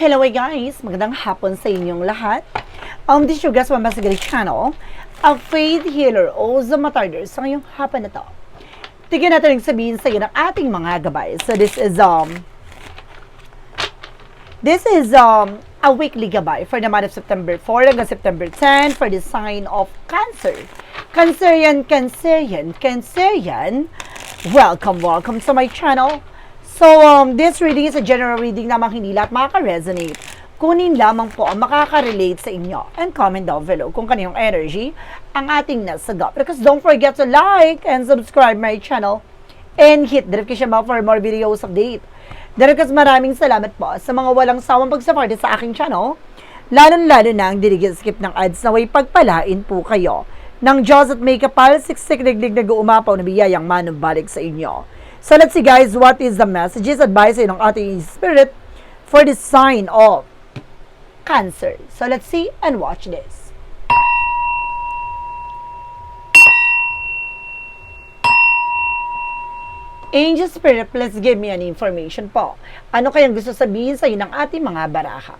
Hello guys! Magandang hapon sa inyong lahat. Um, this is your Mama Sagari Channel, a faith healer o Zamatarder sa ngayong hapon na to. Tignan natin ang sabihin sa iyo ng ating mga gabay. So this is, um, this is, um, a weekly gabay for the month of September 4 hanggang September 10 for the sign of Cancer. Cancer yan, Cancer yan, Cancer yan. Welcome, welcome to my channel. So, um, this reading is a general reading lamang hindi lahat makaka-resonate. Kunin lamang po ang makaka-relate sa inyo and comment down below kung kaniyong energy ang ating nasagap. Because don't forget to like and subscribe my channel and hit the notification bell for more videos update. Dahil kasi maraming salamat po sa mga walang sawang pagsuporte sa aking channel, lalo-lalo na ang dirigil skip ng ads na way pagpalain po kayo ng Diyos at may kapal, siksik digdig nag-uumapaw na biyayang manumbalik sa inyo. So let's see guys, what is the messages, advice ng ating spirit for the sign of Cancer. So let's see and watch this. Angel Spirit, please give me an information po. Ano kayang gusto sabihin sa ng ating mga baraha?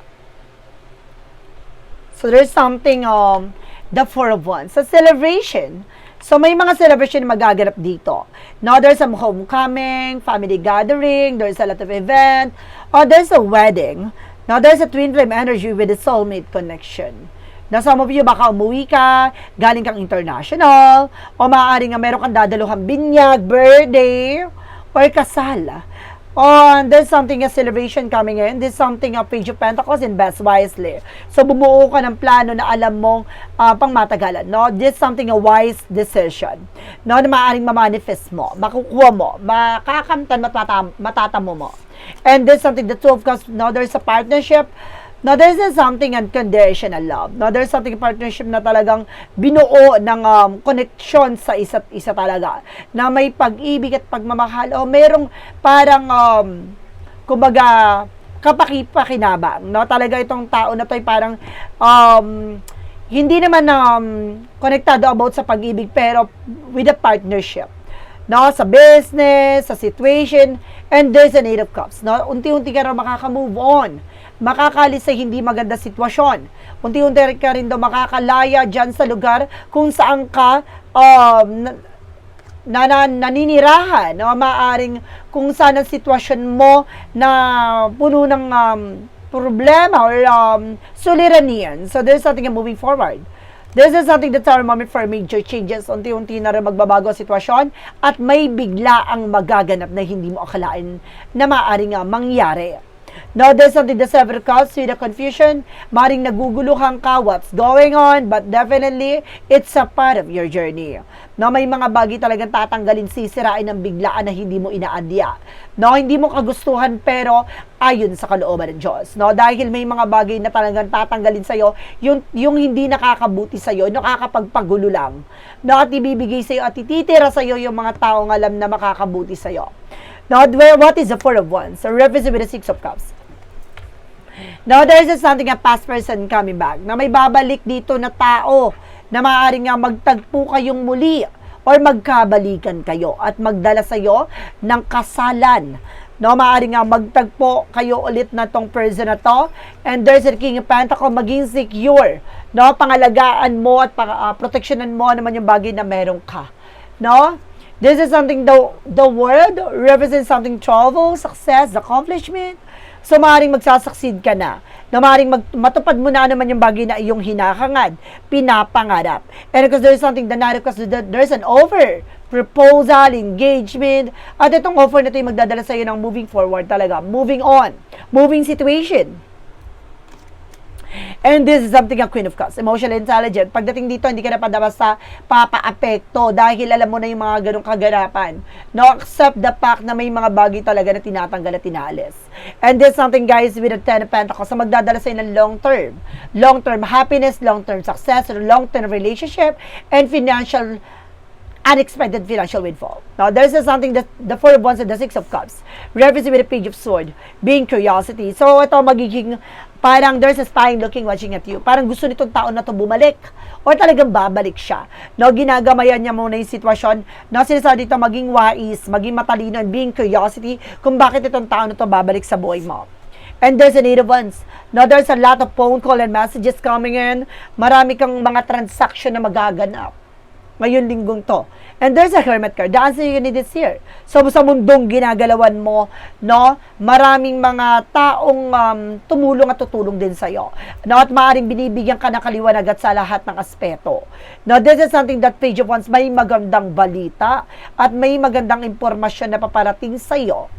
So there's something, um, the Four of Wands. Sa celebration, so may mga celebration na magaganap dito. Now, there's some homecoming, family gathering, there's a lot of event, or there's a wedding. Now, there's a twin flame energy with a soulmate connection. Na some of you, baka umuwi ka, galing kang international, o maaari nga meron kang dadaluhang binyag, birthday, or kasal. Oh, there's something a celebration coming in. There's something a page of pentacles invest wisely. So bumuo ka ng plano na alam mong uh, pang matagalan, no? This something a wise decision. No, na maaaring ma-manifest mo, makukuha mo, makakamtan, matata matatamo mo. And there's something the two of cups, no, there's a partnership No, there's a something unconditional love. No, there's something partnership na talagang binuo ng um, connection sa isa't isa talaga. Na may pag-ibig at pagmamahal. O merong parang, um, kumbaga, kapakipakinabang. No, talaga itong tao na to ay parang, um, hindi naman um, konektado about sa pag-ibig, pero with a partnership no, sa business, sa situation, and there's an eight of cups, no? Unti-unti ka rin makaka-move on makakalis sa hindi maganda sitwasyon. Unti-unti ka rin daw makakalaya dyan sa lugar kung saan ka um, na, na, naninirahan, no? maaring kung saan ang sitwasyon mo na puno ng um, problema or um, suliranin. So there's something moving forward. This is something that's our moment for major changes. Unti-unti na rin magbabago ang sitwasyon at may bigla ang magaganap na hindi mo akalain na maaaring uh, mangyari. There's something the several cause with the confusion. Maring naguguluhan ka what's going on, but definitely, it's a part of your journey. No, may mga bagay talagang tatanggalin, sisirain ng biglaan na hindi mo inaadya. No, hindi mo kagustuhan pero ayon sa kalooban ng Diyos. No, dahil may mga bagay na talagang tatanggalin sa iyo, yung yung hindi nakakabuti sa iyo, nakakapagpagulo lang. No, at ibibigay sa iyo at ititira sa iyo yung mga taong alam na makakabuti sa iyo. Now, what is the Four of Wands? So, represent with the Six of Cups. Now, there is something a past person coming back na may babalik dito na tao na maaaring nga magtagpo kayong muli or magkabalikan kayo at magdala sa iyo ng kasalan. No, maaaring nga magtagpo kayo ulit na tong person na to and there's a King of Pentacles maging secure. No, pangalagaan mo at pang, uh, proteksyonan mo naman yung bagay na meron ka. No? This is something the, the word represents something travel, success, accomplishment. So, maaaring magsasucceed ka na. Na maaaring mag, matupad mo na naman yung bagay na iyong hinahangad, pinapangarap. And because there's something, the narrative, because there's an offer, proposal, engagement, at itong offer na ito yung magdadala sa iyo ng moving forward talaga, moving on, moving situation. And this is something a Queen of Cups, emotional intelligent. Pagdating dito, hindi ka na basta papa-apekto dahil alam mo na yung mga ganong kaganapan. No, accept the fact na may mga bagay talaga na tinatanggal at tinalis. And this is something guys with a Ten of Pentacles na magdadala sa ng long term. Long term happiness, long term success, long term relationship, and financial unexpected financial windfall. Now, there's something that the Four of Wands and the Six of Cups represent with the Page of Sword, being curiosity. So, ito magiging parang there's a spying looking, watching at you. Parang gusto nitong tao na to bumalik or talagang babalik siya. No, ginagamayan niya muna yung sitwasyon. No, sinasabi dito maging wise, maging matalino, and being curiosity kung bakit itong tao na to babalik sa buhay mo. And there's a native ones. No, there's a lot of phone call and messages coming in. Marami kang mga transaction na magaganap ngayon linggong to. And there's a hermit card. The answer you need is here. So, sa mundong ginagalawan mo, no, maraming mga taong um, tumulong at tutulong din sa'yo. No, at maaaring binibigyan ka ng kaliwanag at sa lahat ng aspeto. No, this is something that page of wands, may magandang balita at may magandang impormasyon na paparating sa'yo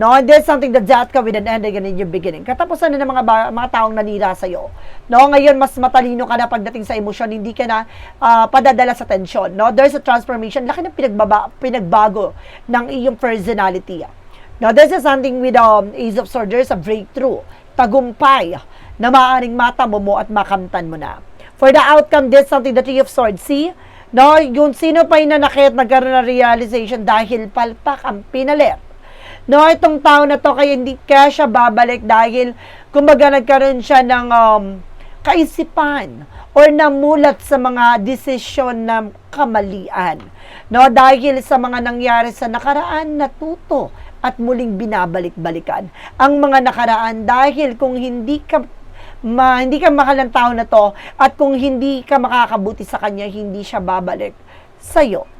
No, and there's something that that ka with an ending and in your beginning. Katapusan na ng mga ba- mga taong nanira sa iyo. No, ngayon mas matalino ka na pagdating sa emosyon, hindi ka na ah, padadala sa tensyon. No, there's a transformation, laki ng pinagbaba, pinagbago ng iyong personality. No, this is something with um, Ace of Swords, there's a breakthrough, tagumpay na maaaring mata mo mo at makamtan mo na. For the outcome, there's something the Three of Swords. See? No, yung sino pa yung nanakit, nagkaroon ng realization dahil palpak ang pinalit. No, itong tao na to kaya hindi kaya siya babalik dahil kumbaga nagkaroon siya ng um, kaisipan or namulat sa mga desisyon na kamalian. No, dahil sa mga nangyari sa nakaraan, natuto at muling binabalik-balikan ang mga nakaraan dahil kung hindi ka ma, hindi ka mahal ng tao na to at kung hindi ka makakabuti sa kanya, hindi siya babalik sa'yo.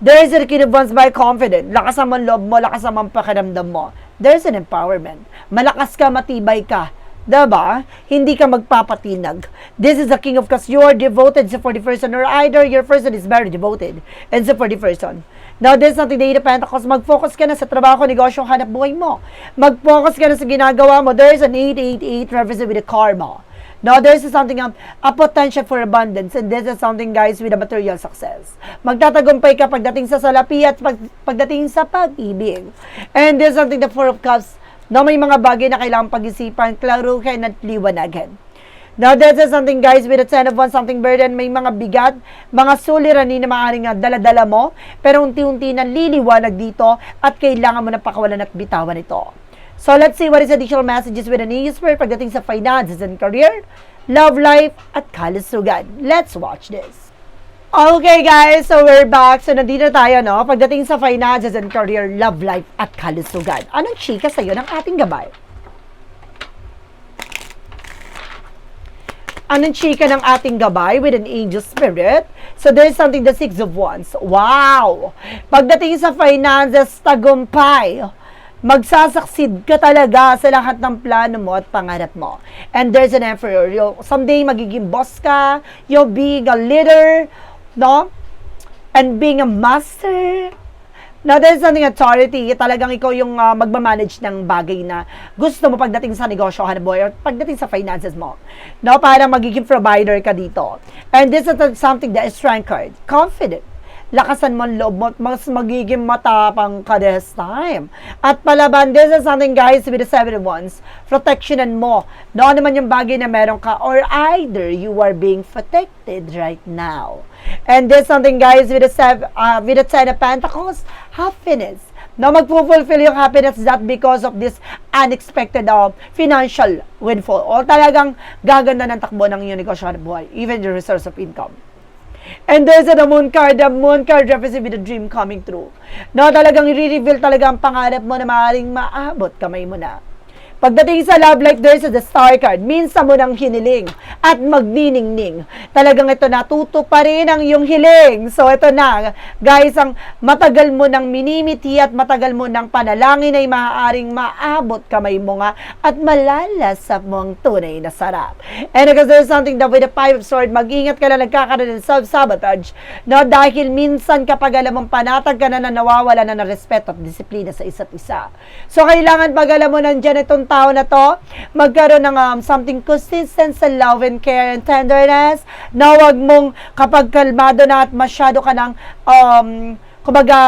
There is a ones by confident. Lakas naman loob mo, lakas naman pakiramdam mo. There's an empowerment. Malakas ka, matibay ka. Diba? Hindi ka magpapatinag. This is the king of cups. You are devoted sa 40 person or either your person is very devoted and sa 40 person. Now, this is something the Eight of Pentacles. Mag-focus ka na sa trabaho, negosyo, hanap buhay mo. Mag-focus ka na sa ginagawa mo. There is an 888 represent with a karma. Now, there's something, um, a potential for abundance, and this is something, guys, with a material success. Magtatagumpay ka pagdating sa salapi at pag, pagdating sa pag-ibig. And there's something, the Four of Cups, na may mga bagay na kailangan pag-isipan, klaruhin at liwanagan. Now, this is something, guys, with a ten of one, something burden, may mga bigat, mga suliranin na maaaring dala-dala mo, pero unti-unti na liliwanag dito at kailangan mo na pakawalan at bitawan ito. So, let's see what is additional messages with an e-spirit pagdating sa finances and career, love life, at kalusugan. Let's watch this. Okay guys, so we're back. So nandito tayo, no? Pagdating sa finances and career, love life, at kalusugan. Anong chika sa'yo ng ating gabay? Anong chika ng ating gabay with an angel spirit? So there's something, the six of wands. Wow! Pagdating sa finances, tagumpay magsasaksid ka talaga sa lahat ng plano mo at pangarap mo. And there's an emperor. You'll, someday, magiging boss ka. You'll being a leader. No? And being a master. Now, there's something authority. Talagang ikaw yung uh, magmamanage ng bagay na gusto mo pagdating sa negosyo, boy, or pagdating sa finances mo. No? Para magiging provider ka dito. And this is something that is strength card. Confident lakasan mo loob mo, mas magiging matapang ka this time. At palaban, this is something guys with the seven wands, protectionan mo. Noon naman yung bagay na meron ka, or either you are being protected right now. And this something guys with the seven, uh, with the ten of pentacles, happiness na magpo-fulfill yung happiness that because of this unexpected uh, financial windfall o talagang gaganda ng takbo ng iyong negosyo buhay, even your resource of income. And there's a moon card, the moon card represents with a dream coming true. No, talagang i-reveal talaga ang pangarap mo na maaaring maabot kamay mo na. Pagdating sa love life, there's the star card. Minsan mo nang hiniling at magniningning. Talagang ito natuto pa rin ang iyong hiling. So ito na, guys, ang matagal mo nang minimiti at matagal mo nang panalangin ay maaaring maabot kamay mo nga at malalasap mo ang tunay na sarap. And because there's something that with the five of sword, mag-ingat ka na nagkakaroon ng self-sabotage. No, dahil minsan kapag alam mong panatag ka na na nawawala na ng respeto at disiplina sa isa't isa. So kailangan pag alam mo nandyan itong tao na to, magkaroon ng um, something consistent sa love and care and tenderness, na wag mong kapag kalmado na at masyado ka ng, um, kumbaga,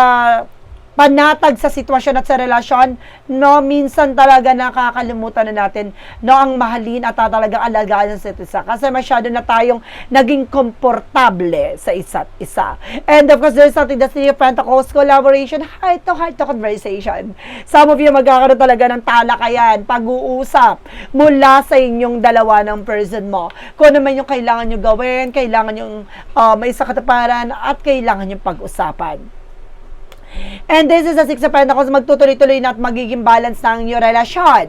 panatag sa sitwasyon at sa relasyon, no, minsan talaga nakakalimutan na natin, no, ang mahalin at talagang alagaan sa isa't isa. Kasi masyado na tayong naging komportable sa isa't isa. And of course, there's something that's the Pentacles collaboration, heart-to-heart to conversation. Some of you magkakaroon talaga ng talakayan, pag-uusap mula sa inyong dalawa ng person mo. Kung ano man yung kailangan nyo gawin, kailangan yung uh, may sakataparan at kailangan yung pag-usapan. And this is a Six of Pentacles, magtutuloy-tuloy na at magiging balance ng inyong relasyon.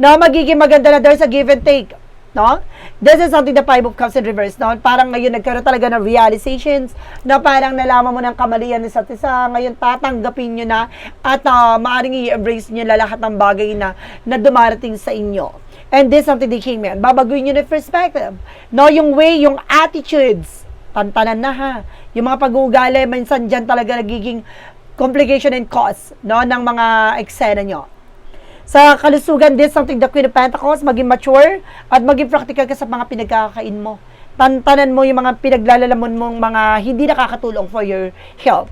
No, magiging maganda na there's a give and take. No? This is something the Five of Cups in reverse, no? Parang ngayon nagkaroon talaga ng realizations na parang nalaman mo ng kamalian ni isa't isa. Ngayon tatanggapin nyo na at uh, maaaring i-embrace nyo na lahat ng bagay na, na dumarating sa inyo. And this is something they came in. Babaguhin nyo na perspective. No, yung way, yung attitudes. Tantanan na ha. Yung mga pag-uugali, minsan dyan talaga nagiging complication and cause no, ng mga eksena nyo. Sa kalusugan, this something the Queen of Pentacles, maging mature at maging practical ka sa mga pinagkakain mo. Tantanan mo yung mga pinaglalalamon mong mga hindi nakakatulong for your health.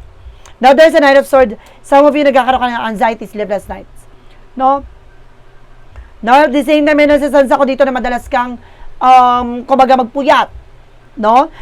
Now, there's a Knight of Swords. Some of you nagkakaroon ka ng anxiety, sleepless nights. No? No, the same time, may nasisense ako dito na madalas kang, um, kumbaga magpuyat. No?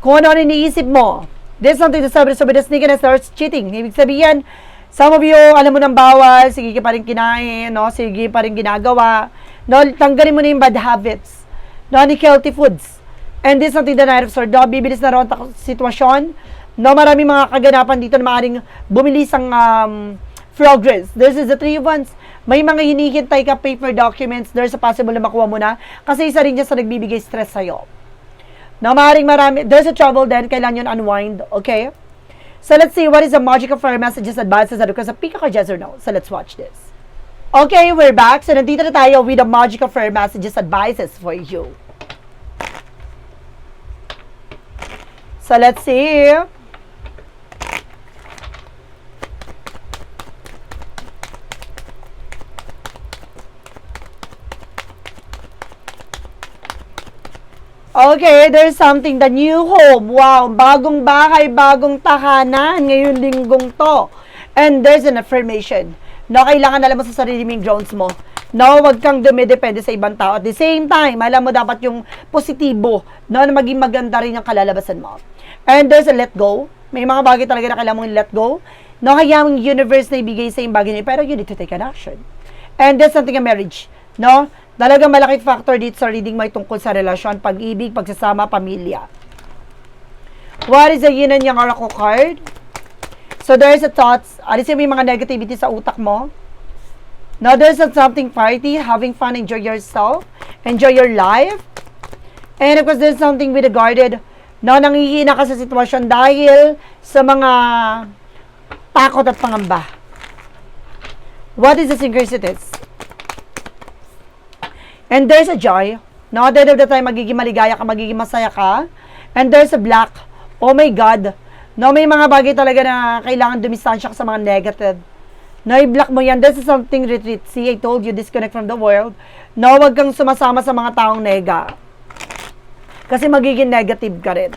Kung ano ang iniisip mo. This is something to sabi so sneakiness starts cheating. Ibig sabihin, some of you, alam mo ng bawal, sige pa rin kinain, no? Sige pa rin ginagawa. No, tanggalin mo na yung bad habits. No, ni healthy foods. And this is something the Night of Swords. No, bibilis na ron sitwasyon. No, maraming mga kaganapan dito na maaaring bumilis ang um, progress. This is the three wands. May mga hinihintay ka paper documents. There's a possible na makuha mo na. Kasi isa rin dyan sa nagbibigay stress sa'yo. No, maaaring marami. There's a trouble then. Kailangan yun unwind. Okay? So let's see what is the magical fire messages, advices, and requests of Pika yes or no. So let's watch this. Okay, we're back. So nandito na tayo with the magical fire messages, advices for you. So let's see. Okay, there's something, the new home. Wow, bagong bahay, bagong tahanan ngayong linggong to. And there's an affirmation. No, kailangan alam mo sa sarili mong grounds mo. No, wag kang dumidepende sa ibang tao. At the same time, alam mo dapat yung positibo, no, na maging maganda rin yung kalalabasan mo. And there's a let go. May mga bagay talaga na kailangan mong let go. No, kaya yung universe na ibigay sa yung bagay niya, pero you need to take an action. And there's something a marriage. No? Talagang malaki factor dito sa reading may tungkol sa relasyon, pag-ibig, pagsasama, pamilya. What is the yin and yang oracle card? So there's a thoughts, alisin mo yung mga negativity sa utak mo. Now there's a something party, having fun, enjoy yourself, enjoy your life. And of course, there's something with the guarded, no, nangihina ka sa sitwasyon dahil sa mga takot at pangamba. What is the synchronicities? And there's a joy. No, at the end of the time, magiging maligaya ka, magiging masaya ka. And there's a black. Oh my God. No, may mga bagay talaga na kailangan dumistansya ka sa mga negative. No, i-block mo yan. This is something retreat. See, I told you, disconnect from the world. No, wag kang sumasama sa mga taong nega. Kasi magiging negative ka rin.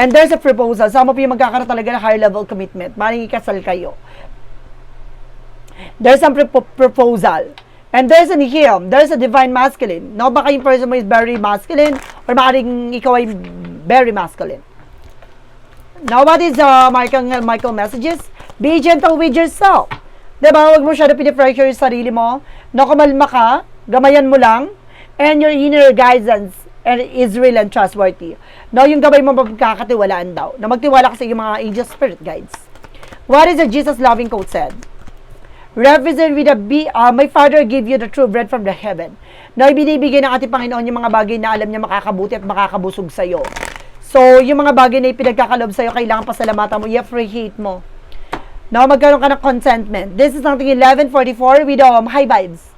And there's a proposal. Some of you magkakaroon talaga ng higher level commitment. Maring ikasal kayo. There's some pro- proposal. And there's an him. There's a divine masculine. No, baka yung person mo is very masculine or maaaring ikaw ay very masculine. Now, what is uh, Michael, Michael messages? Be gentle with yourself. Diba? Huwag mo siya na pinipressure yung sarili mo. No, kumalma ka, gamayan mo lang, and your inner guidance and is real and trustworthy. No, yung gabay mo magkakatiwalaan daw. Na magtiwala ka sa iyong mga angel spirit guides. What is the Jesus loving quote said? Represent with a be, uh, my Father give you the true bread from the heaven. Na ibinibigay ng ating Panginoon yung mga bagay na alam niya makakabuti at makakabusog sa'yo. So, yung mga bagay na ipinagkakalob sa'yo, kailangan pasalamatan mo, i-appreciate mo. Now, magkaroon ka ng contentment. This is something 1144 with um, high vibes.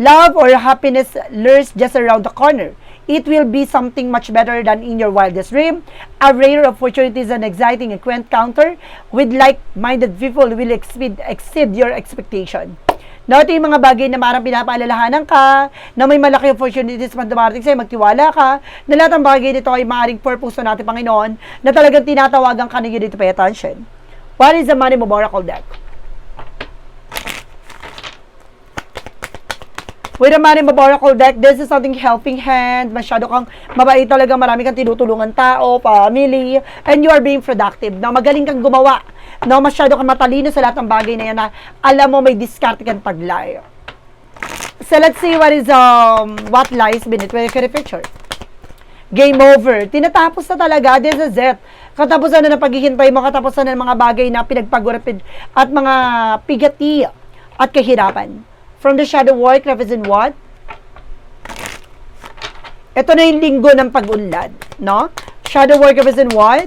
Love or happiness lurks just around the corner. It will be something much better than in your wildest dream. A rare opportunities and exciting encounter with like-minded people will exceed, exceed your expectation. No, ito yung mga bagay na marang pinapaalalahanan ka, na may malaki opportunities man dumarating sa'yo, magtiwala ka, na lahat ng bagay dito ay maaaring purpose na natin, Panginoon, na talagang tinatawagan ka na you need to pay attention. What is the money mo oracle deck? The money mo oracle deck, this is something helping hand, masyado kang mabait talaga, marami kang tinutulungan tao, family, and you are being productive. Na magaling kang gumawa. No, masyado kang matalino sa lahat ng bagay na yan na alam mo may diskarte kang taglay. So let's see what is um what lies beneath your picture. game over. Tinatapos na talaga, this is it. Katapusan na ng paghihintay mo, katapusan na ng mga bagay na pinagpagurapid at mga pigati at kahirapan. From the shadow work represent what? Ito na yung linggo ng pag-unlad, no? Shadow work represent what?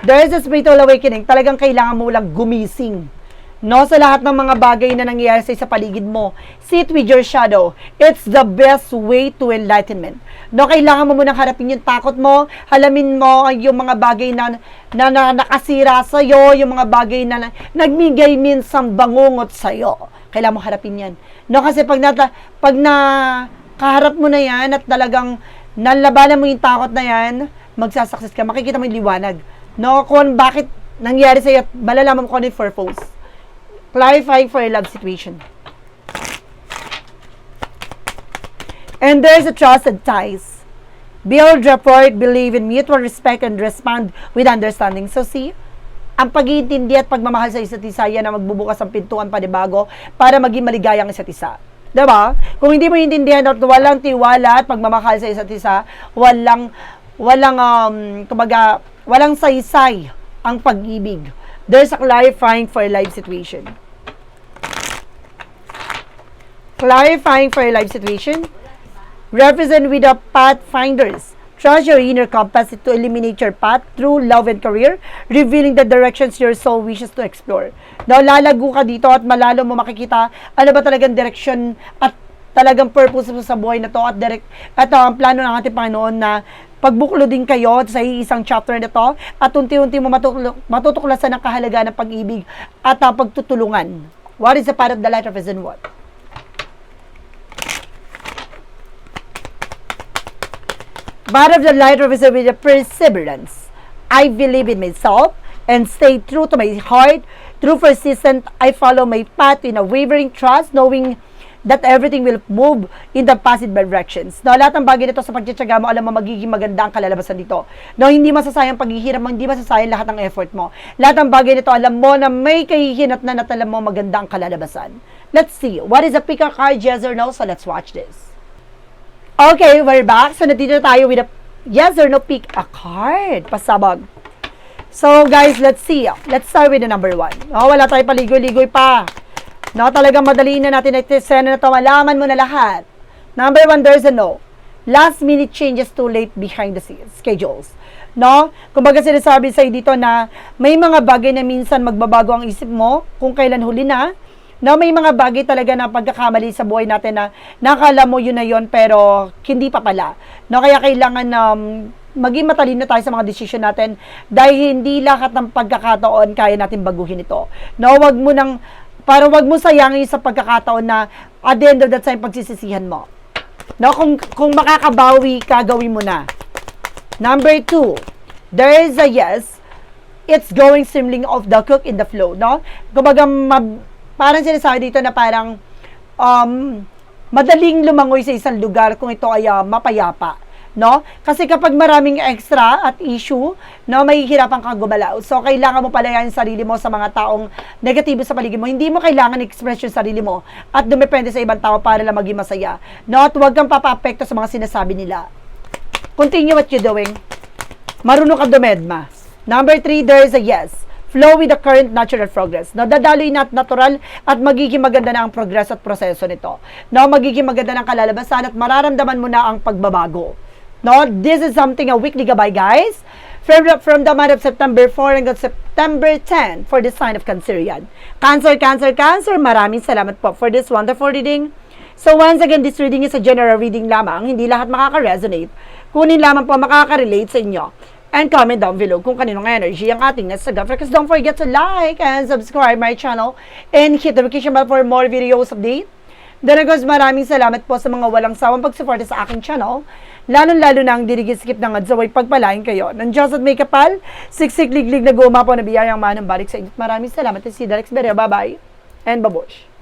There is a spiritual awakening. Talagang kailangan mo lang gumising. No, sa lahat ng mga bagay na nangyayari sa sa paligid mo, sit with your shadow. It's the best way to enlightenment. No, kailangan mo munang harapin yung takot mo, halamin mo yung mga bagay na, na, na nakasira sa iyo, yung mga bagay na, na nagmigay minsan bangungot sa iyo. Kailangan mo harapin yan. No, kasi pag nata, pag na kaharap mo na yan at talagang nalabanan mo yung takot na yan, magsasucess ka, makikita mo yung liwanag. No, kung bakit nangyari sa iyo, malalaman mo kung ano yung purpose. Clarify for a love situation. And there's a trusted ties. Build rapport, believe in mutual respect, and respond with understanding. So see, ang pag-iintindi at pagmamahal sa isa't isa yan ang magbubukas ng pintuan panibago para maging maligaya ang isa't isa. Diba? Kung hindi mo intindihan at walang tiwala at pagmamahal sa isa't isa, walang, walang, um, kumbaga, walang saysay ang pag-ibig. There's a clarifying for a life situation. Clarifying for a life situation. Represent with the pathfinders. Trust your inner compass to eliminate your path through love and career, revealing the directions your soul wishes to explore. Now, lalago ka dito at malalo mo makikita ano ba talagang direction at talagang purpose mo sa buhay na to at direct at uh, ang plano ng ating Panginoon na pagbuklo din kayo sa isang chapter na to at unti-unti mo matutukla- matutuklasan ang kahalagaan ng pag-ibig at uh, pagtutulungan. What is the part of the light represent what? Part of the light represent with the perseverance. I believe in myself and stay true to my heart. Through persistent, I follow my path in a wavering trust, knowing that everything will move in the positive directions. No, lahat ng bagay nito sa pagtsatsaga mo, alam mo magiging maganda ang kalalabasan dito. No, hindi masasayang paghihirap mo, hindi masasayang lahat ng effort mo. Lahat ng bagay nito, alam mo na may kahihinat na natalam mo maganda ang kalalabasan. Let's see. What is a pick a card, yes or no? So let's watch this. Okay, we're back. So, nandito tayo with a yes or no pick a card. Pasabag. So, guys, let's see. Let's start with the number one. Oh, wala tayo paligoy-ligoy pa. No, talagang madaliin na natin. Sana na to, malaman mo na lahat. Number one, there's a no. Last minute changes too late behind the scenes, schedules. No? Kumbaga sinasabi sa'yo dito na may mga bagay na minsan magbabago ang isip mo kung kailan huli na. No, may mga bagay talaga na pagkakamali sa buhay natin na nakala mo yun na yun pero hindi pa pala. No, kaya kailangan um, maging matalino tayo sa mga decision natin dahil hindi lahat ng pagkakataon kaya natin baguhin ito. No, wag mo nang para wag mo sayangin sa pagkakataon na at the end of that time pagsisisihan mo. No, kung kung makakabawi ka, gawin mo na. Number two, there is a yes. It's going swimming off the cook in the flow, no? Kumbaga, mab- parang sinasabi dito na parang um, madaling lumangoy sa isang lugar kung ito ay ah, mapayapa. No? Kasi kapag maraming extra at issue, no, mahihirapan kang gumalaw. So, kailangan mo palayain yung sarili mo sa mga taong negatibo sa paligid mo. Hindi mo kailangan express yung sarili mo at dumepende sa ibang tao para lang maging masaya. No? At huwag kang papaapekto sa mga sinasabi nila. Continue what you're doing. Marunong ka dumedma. Number three, there is a yes. Flow with the current natural progress. No, dadaloy na at natural at magiging maganda na ang progress at proseso nito. No, magiging maganda ang kalalabasan at mararamdaman mo na ang pagbabago. No, this is something a weekly gabay, guys. From, from the month of September 4 hanggang September 10 for the sign of Cancer yan. Cancer, Cancer, Cancer, maraming salamat po for this wonderful reading. So once again, this reading is a general reading lamang. Hindi lahat makaka-resonate. Kunin lamang po makaka-relate sa inyo. And comment down below kung kaninong energy ang ating nasaga. Because don't forget to like and subscribe my channel and hit the notification bell for more videos update. Dalagos maraming salamat po sa mga walang sawang pagsuporta sa aking channel. Lalo-lalo na ang dirigis-skip ng adsaway pagpalain kayo. Ng Diyos at may kapal, siksik-liglig na guma po na biyayang manang balik sa inyo. Maraming salamat. Si Alex Berea. Bye-bye. And babush.